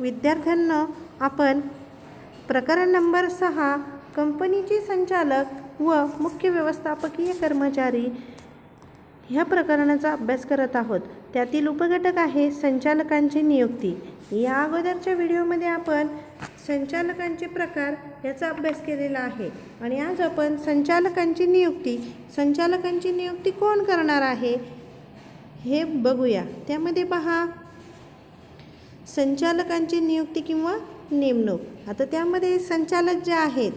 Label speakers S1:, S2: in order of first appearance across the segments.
S1: विद्यार्थ्यांना आपण प्रकरण नंबर सहा कंपनीचे संचालक व मुख्य व्यवस्थापकीय कर्मचारी ह्या प्रकरणाचा अभ्यास करत आहोत. त्यातील उपघटक आहे संचालकांची नियुक्ती. या अगोदरच्या व्हिडिओमध्ये आपण संचालकांचे प्रकार याचा अभ्यास केलेला आहे आणि आज आपण संचालकांची नियुक्ती संचालकांची नियुक्ती कोण करणार आहे हे बघूया. त्यामध्ये पहा संचालकांची नियुक्ती किंवा नेमणूक. आता त्यामध्ये संचालक जे आहेत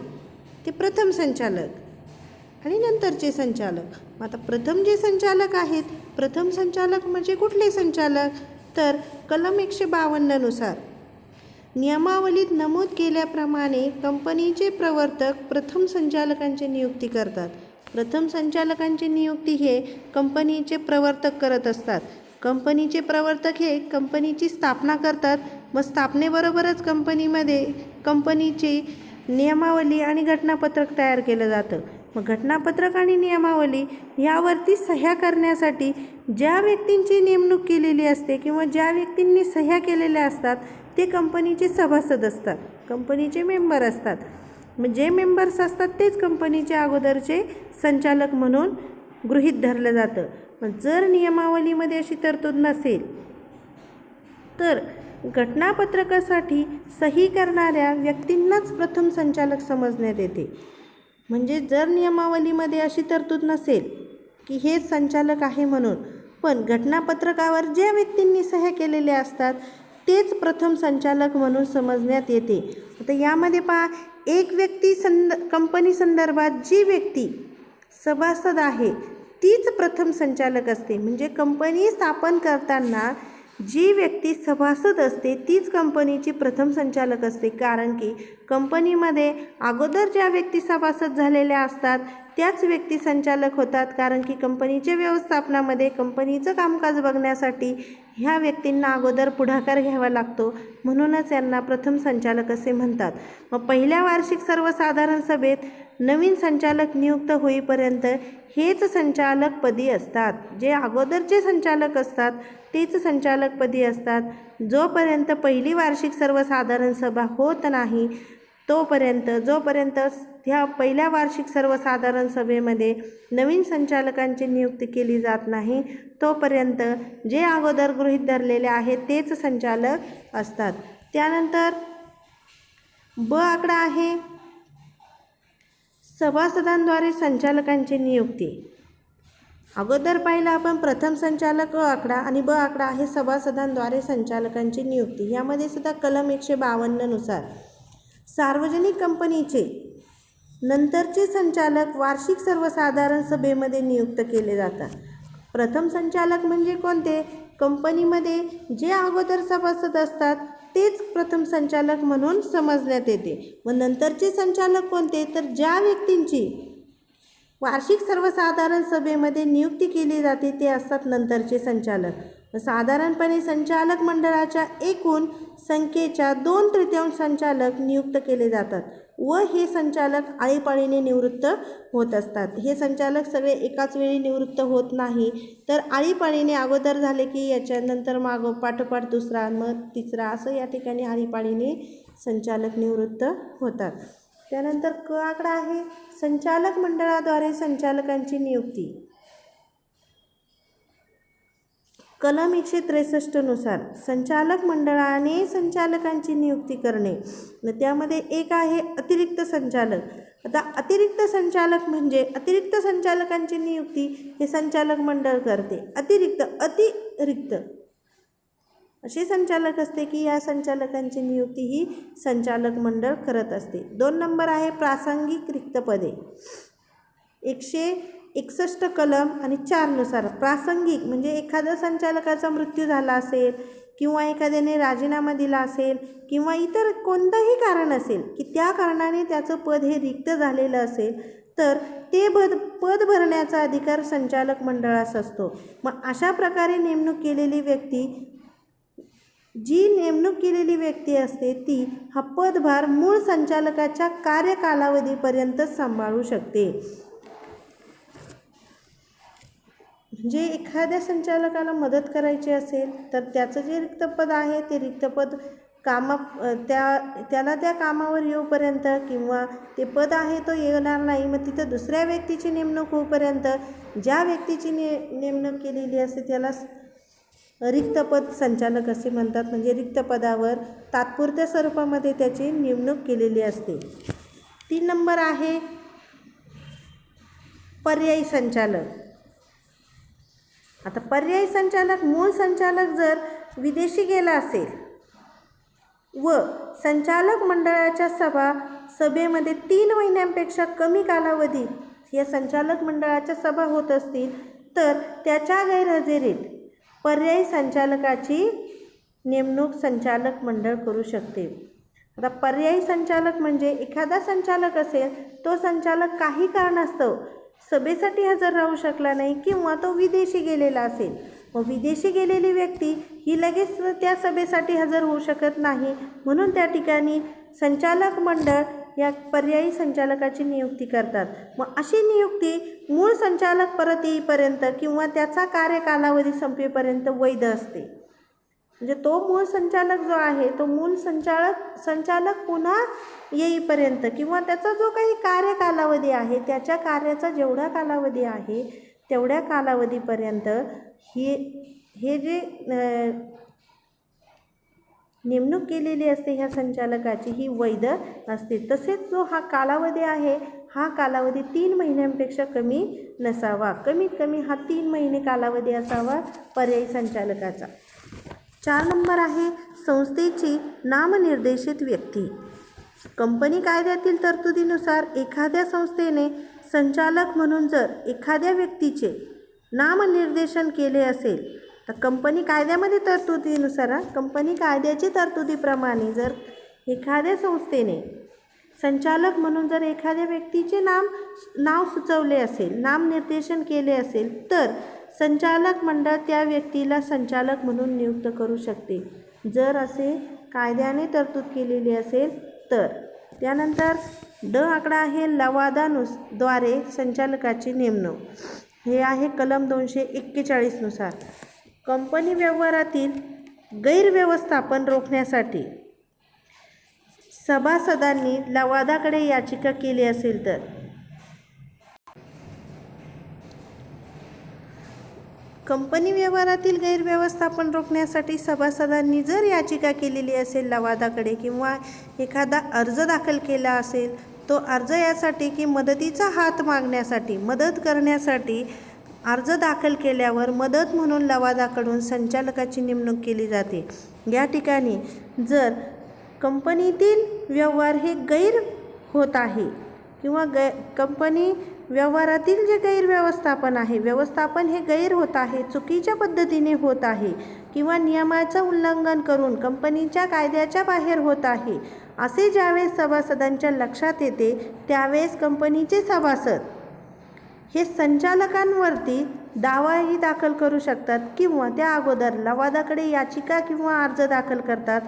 S1: ते प्रथम संचालक आणि नंतरचे संचालक. आता प्रथम जे संचालक आहेत प्रथम संचालक म्हणजे कुठले संचालक? तर कलम एकशे बावन्ननुसार नियमावलीत नमूद केल्याप्रमाणे कंपनीचे प्रवर्तक प्रथम संचालकांची नियुक्ती करतात. प्रथम संचालकांची नियुक्ती हे कंपनीचे प्रवर्तक करत असतात. कंपनीचे प्रवर्तक हे कंपनीची स्थापना करतात व स्थापनेबरोबरच कंपनीमध्ये कंपनीची नियमावली आणि घटनापत्रक तयार केलं जातं. मग घटनापत्रक आणि नियमावली यावरती सह्या करण्यासाठी ज्या व्यक्तींची नेमणूक केलेली असते किंवा ज्या व्यक्तींनी सह्या केलेल्या असतात ते कंपनीचे सभासद असतात कंपनीचे मेंबर असतात. मग जे मेंबर्स असतात तेच कंपनीचे अगोदरचे संचालक म्हणून गृहीत धरलं जातं. पण जर नियमावलीमध्ये अशी तरतूद नसेल तर घटनापत्रकासाठी सही करणाऱ्या व्यक्तींनाच प्रथम संचालक समजण्यात येते. म्हणजे जर नियमावलीमध्ये अशी तरतूद नसेल की हे संचालक आहे म्हणून पण घटनापत्रकावर ज्या व्यक्तींनी सह्या केलेल्या असतात तेच प्रथम संचालक म्हणून समजण्यात येते. आता यामध्ये पहा एक व्यक्ती संद कंपनी संदर्भात जी व्यक्ती सभासद आहे तीच प्रथम संचालक असते. म्हणजे कंपनी स्थापन करताना जी व्यक्ती सभासद असते तीच कंपनीची प्रथम संचालक असते. कारण की कंपनीमध्ये अगोदर ज्या व्यक्ती सभासद झालेल्या असतात त्याच व्यक्ती संचालक होतात. कारण की कंपनीच्या व्यवस्थापनामध्ये कंपनीचं कामकाज बघण्यासाठी ह्या व्यक्तींना अगोदर पुढाकार घ्यावा लागतो. म्हणूनच यांना प्रथम संचालक असे म्हणतात. मग पहिल्या वार्षिक सर्वसाधारण सभेत नवीन संचालक नियुक्त होईपर्यंत हेच संचालकपदी असतात. जे अगोदरचे संचालक असतात तेच संचालकपदी असतात. जोपर्यंत पहिली वार्षिक सर्वसाधारण सभा होत नाही तोपर्यंत जोपर्यंत ह्या पहिल्या वार्षिक सर्वसाधारण सभेमध्ये नवीन संचालकांची नियुक्ती केली जात नाही तोपर्यंत जे अगोदर गृहीत धरलेले आहेत तेच संचालक असतात. त्यानंतर ब आकडा आहे सभासदांद्वारे संचालकांची नियुक्ती. अगोदर पाहिलं आपण प्रथम संचालक आकडा आणि ब आकडा आहे सभासदांद्वारे संचालकांची नियुक्ती. यामध्ये सुद्धा कलम एकशे बावन्ननुसार सार्वजनिक कंपनीचे नंतरचे संचालक वार्षिक सर्वसाधारण सभेमध्ये नियुक्त केले जातात. प्रथम संचालक म्हणजे कोणते? कंपनीमध्ये जे अगोदर सभासद असतात तेच प्रथम संचालक म्हणून समजण्यात येते. व नंतरचे संचालक कोणते? तर ज्या व्यक्तींची वार्षिक सर्वसाधारण सभेमध्ये नियुक्ती केली जाते ते असतात नंतरचे संचालक. साधारणपणे संचालक मंडळाच्या एकूण संख्येच्या दोन तृतीयांश संचालक नियुक्त केले जातात व हे संचालक आळीपाळीने निवृत्त होत असतात. हे संचालक सगळे एकाच वेळी निवृत्त होत नाही तर आळीपाळीने अगोदर झाले की याच्यानंतर माग पाठोपाठ दुसरा मग तिसरा असं या ठिकाणी आळीपाळीने संचालक निवृत्त होतात. त्यानंतर क आकडा आहे संचालक मंडळाद्वारे संचालकांची नियुक्ती. कलम एकशे त्रेसष्टनुसार संचालक मंडळाने संचालकांची नियुक्ती करणे. न त्यामध्ये एक आहे अतिरिक्त संचालक. आता अतिरिक्त संचालक म्हणजे अतिरिक्त संचालकांची नियुक्ती हे संचालक मंडळ करते. अतिरिक्त अतिरिक्त. असे संचालक असते की या संचालकांची नियुक्ती ही संचालक मंडळ करत असते. दोन नंबर आहे प्रासंगिक रिक्त पदे. एकशे एकसष्ट कलम आणि चारनुसार प्रासंगिक म्हणजे एखाद्या संचालकाचा मृत्यू झाला असेल किंवा एखाद्याने राजीनामा दिला असेल किंवा इतर कोणतंही कारण असेल की त्या कारणाने त्याचं पद हे रिक्त झालेलं असेल तर ते पद पद भरण्याचा अधिकार संचालक मंडळास असतो. मग अशा प्रकारे नेमणूक केलेली व्यक्ती जी नेमणूक केलेली व्यक्ती असते ती हा पदभार मूळ संचालकाच्या कार्यकालावधीपर्यंत सांभाळू शकते. जे एखाद्या संचालकाला मदत करायची असेल तर त्याचं जे रिक्त पद आहे ते रिक्त पद कामा त्या त्याला त्या कामावर येऊपर्यंत किंवा ते पद आहे तो येणार नाही मग तिथं दुसऱ्या व्यक्तीची नेमणूक होईपर्यंत ज्या व्यक्तीची ने नेमणूक केलेली असते त्याला रिक्तपद रिक्त पद संचालक असे म्हणतात. म्हणजे रिक्त पदावर तात्पुरत्या स्वरूपामध्ये त्याची नेमणूक केलेली असते. तीन नंबर आहे पर्यायी संचालक. आता पर्यायी संचालक मूळ संचालक जर विदेशी गेला असेल व संचालक मंडळाच्या सभा सभेमध्ये तीन महिन्यांपेक्षा कमी कालावधीत या संचालक मंडळाच्या सभा होत असतील तर त्याच्या गैरहजेरीत पर्यायी संचालकाची नेमणूक संचालक मंडळ करू शकते. आता पर्यायी संचालक म्हणजे एखादा संचालक असेल तो संचालक काही कारणास्तव सभेसाठी हजर राहू शकला नाही किंवा तो विदेशी गेलेला असेल. व विदेशी गेलेली व्यक्ती ही लगेच त्या सभेसाठी हजर होऊ शकत नाही. म्हणून त्या ठिकाणी संचालक मंडळ या पर्यायी संचालकाची नियुक्ती करतात. मग अशी नियुक्ती मूळ संचालक परत येईपर्यंत किंवा त्याचा कार्यकालावधी संपेपर्यंत वैध असते. म्हणजे तो मूळ संचालक जो आहे तो मूळ संचालक संचालक पुन्हा येईपर्यंत किंवा त्याचा जो काही कार्य कालावधी आहे त्याच्या कार्याचा जेवढा कालावधी आहे तेवढ्या कालावधीपर्यंत हे हे जे नेमणूक केलेली असते ह्या संचालकाची ही वैध असते. तसेच जो हा कालावधी आहे हा कालावधी तीन महिन्यांपेक्षा कमी नसावा. कमीत कमी हा तीन महिने कालावधी असावा पर्यायी संचालकाचा. चार नंबर आहे संस्थेची नामनिर्देशित व्यक्ती. कंपनी कायद्यातील तरतुदीनुसार एखाद्या संस्थेने संचालक म्हणून जर एखाद्या व्यक्तीचे नामनिर्देशन केले असेल तर कंपनी कायद्यामध्ये तरतुदीनुसार कंपनी कायद्याची तरतुदीप्रमाणे जर एखाद्या संस्थेने संचालक म्हणून जर एखाद्या व्यक्तीचे नाम नाव सुचवले असेल नामनिर्देशन केले असेल तर संचालक मंडळ त्या व्यक्तीला संचालक म्हणून नियुक्त करू शकते. जर असे कायद्याने तरतूद केलेली असेल तर. त्यानंतर ड आकडा आहे लवादानुसद्वारे संचालकाची नेमणूक. हे आहे कलम दोनशे एक्केचाळीसनुसार कंपनी व्यवहारातील गैरव्यवस्थापन रोखण्यासाठी सभासदांनी लवादाकडे याचिका केली असेल तर. कंपनी व्यवहारातील गैरव्यवस्थापन रोखण्यासाठी सभासदांनी जर याचिका केलेली असेल लवादाकडे किंवा एखादा अर्ज दाखल केला असेल तो अर्ज यासाठी की मदतीचा हात मागण्यासाठी मदत करण्यासाठी अर्ज दाखल केल्यावर मदत म्हणून लवादाकडून संचालकाची नेमणूक केली जाते. या ठिकाणी जर कंपनीतील व्यवहार हे गैर होत आहे किंवा गै कंपनी व्यवहारातील जे गैरव्यवस्थापन आहे व्यवस्थापन हे गैर होत आहे चुकीच्या पद्धतीने होत आहे किंवा नियमाचं उल्लंघन करून कंपनीच्या कायद्याच्या बाहेर होत आहे असे ज्यावेळेस सभासदांच्या लक्षात येते त्यावेळेस कंपनीचे सभासद हे संचालकांवरती दावाही दाखल करू शकतात किंवा त्या अगोदर लवादाकडे याचिका किंवा अर्ज दाखल करतात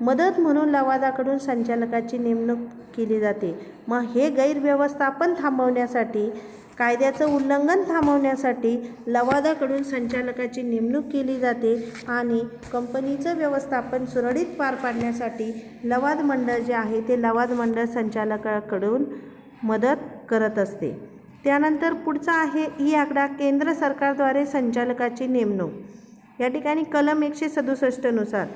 S1: मदत म्हणून लवादाकडून संचालकाची नेमणूक केली जाते. मग हे गैरव्यवस्थापन थांबवण्यासाठी कायद्याचं उल्लंघन थांबवण्यासाठी लवादाकडून संचालकाची नेमणूक केली जाते आणि कंपनीचं व्यवस्थापन सुरळीत पार पाडण्यासाठी लवाद मंडळ जे आहे ते लवाद मंडळ संचालकाकडून मदत करत असते. त्यानंतर पुढचा आहे ही आकडा केंद्र सरकारद्वारे संचालकाची नेमणूक. या ठिकाणी कलम एकशे सदुसष्टनुसार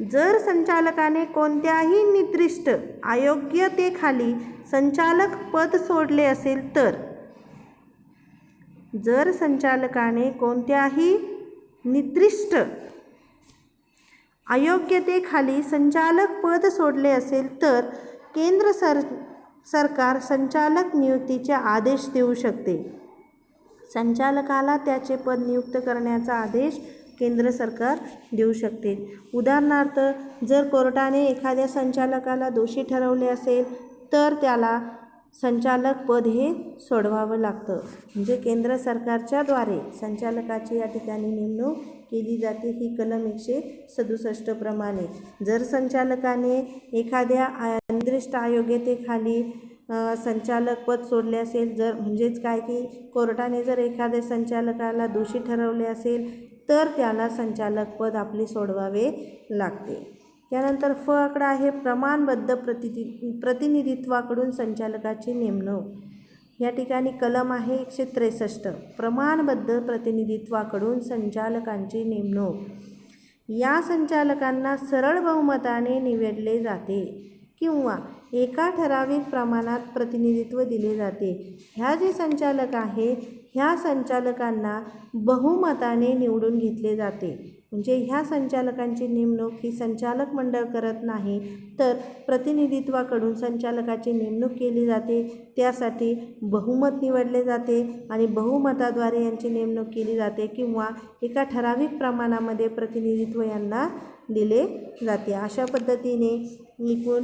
S1: जर संचालकाने कोणत्याही निर्दिष्ट अयोग्यतेखाली संचालक पद सोडले असेल तर. जर संचालकाने कोणत्याही निर्दिष्ट अयोग्यतेखाली संचालक पद सोडले असेल तर केंद्र सर सरकार संचालक नियुक्तीचे आदेश देऊ शकते. संचालकाला त्याचे पद नियुक्त करण्याचा आदेश केंद्र सरकार देऊ शकते. उदाहरणार्थ जर कोर्टाने एखाद्या संचालकाला दोषी ठरवले असेल तर त्याला संचालक पद हे सोडवावं लागतं. म्हणजे केंद्र सरकारच्याद्वारे संचालकाची या ठिकाणी नेमणूक केली जाते ही कलम एकशे सदुसष्ट प्रमाणे. जर संचालकाने एखाद्या निर्दिष्ट अयोग्यतेखाली संचालक पद सोडले असेल जर म्हणजेच काय की कोर्टाने जर एखाद्या संचालकाला दोषी ठरवले असेल तर त्याला संचालक पद आपले सोडवावे लागते. त्यानंतर फ आकडा आहे प्रमाणबद्ध प्रतिनि प्रतिनिधित्वाकडून संचालकाची नेमणूक. या ठिकाणी कलम आहे एकशे त्रेसष्ट. प्रमाणबद्ध प्रतिनिधित्वाकडून संचालकांची नेमणूक. या संचालकांना सरळ बहुमताने निवडले जाते. किंवा एका ठराविक प्रमाणात प्रतिनिधित्व दिले जाते. ह्या जे संचालक आहेत ह्या संचालकांना बहुमताने निवडून घेतले जाते. म्हणजे ह्या संचालकांची नेमणूक ही संचालक मंडळ करत नाही तर प्रतिनिधित्वाकडून संचालकाची नेमणूक केली जाते. त्यासाठी बहुमत निवडले जाते आणि बहुमताद्वारे यांची नेमणूक केली जाते किंवा एका ठराविक प्रमाणामध्ये प्रतिनिधित्व यांना दिले जाते. अशा पद्धतीने एकूण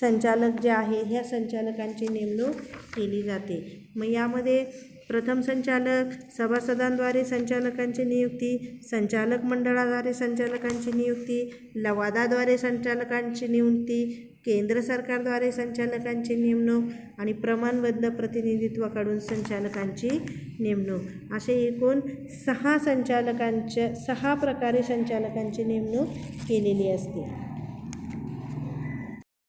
S1: संचालक जे आहे ह्या संचालकांची नेमणूक केली जाते. मग यामध्ये प्रथम संचालक सभासदांद्वारे संचालकांची नियुक्ती संचालक मंडळाद्वारे संचालकांची नियुक्ती लवादाद्वारे संचालकांची नियुक्ती केंद्र सरकारद्वारे संचालकांची नेमणूक आणि प्रमाणबद्ध प्रतिनिधित्वाकडून संचालकांची नेमणूक. असे एकूण सहा संचालकांच्या सहा प्रकारे संचालकांची नेमणूक केलेली असते.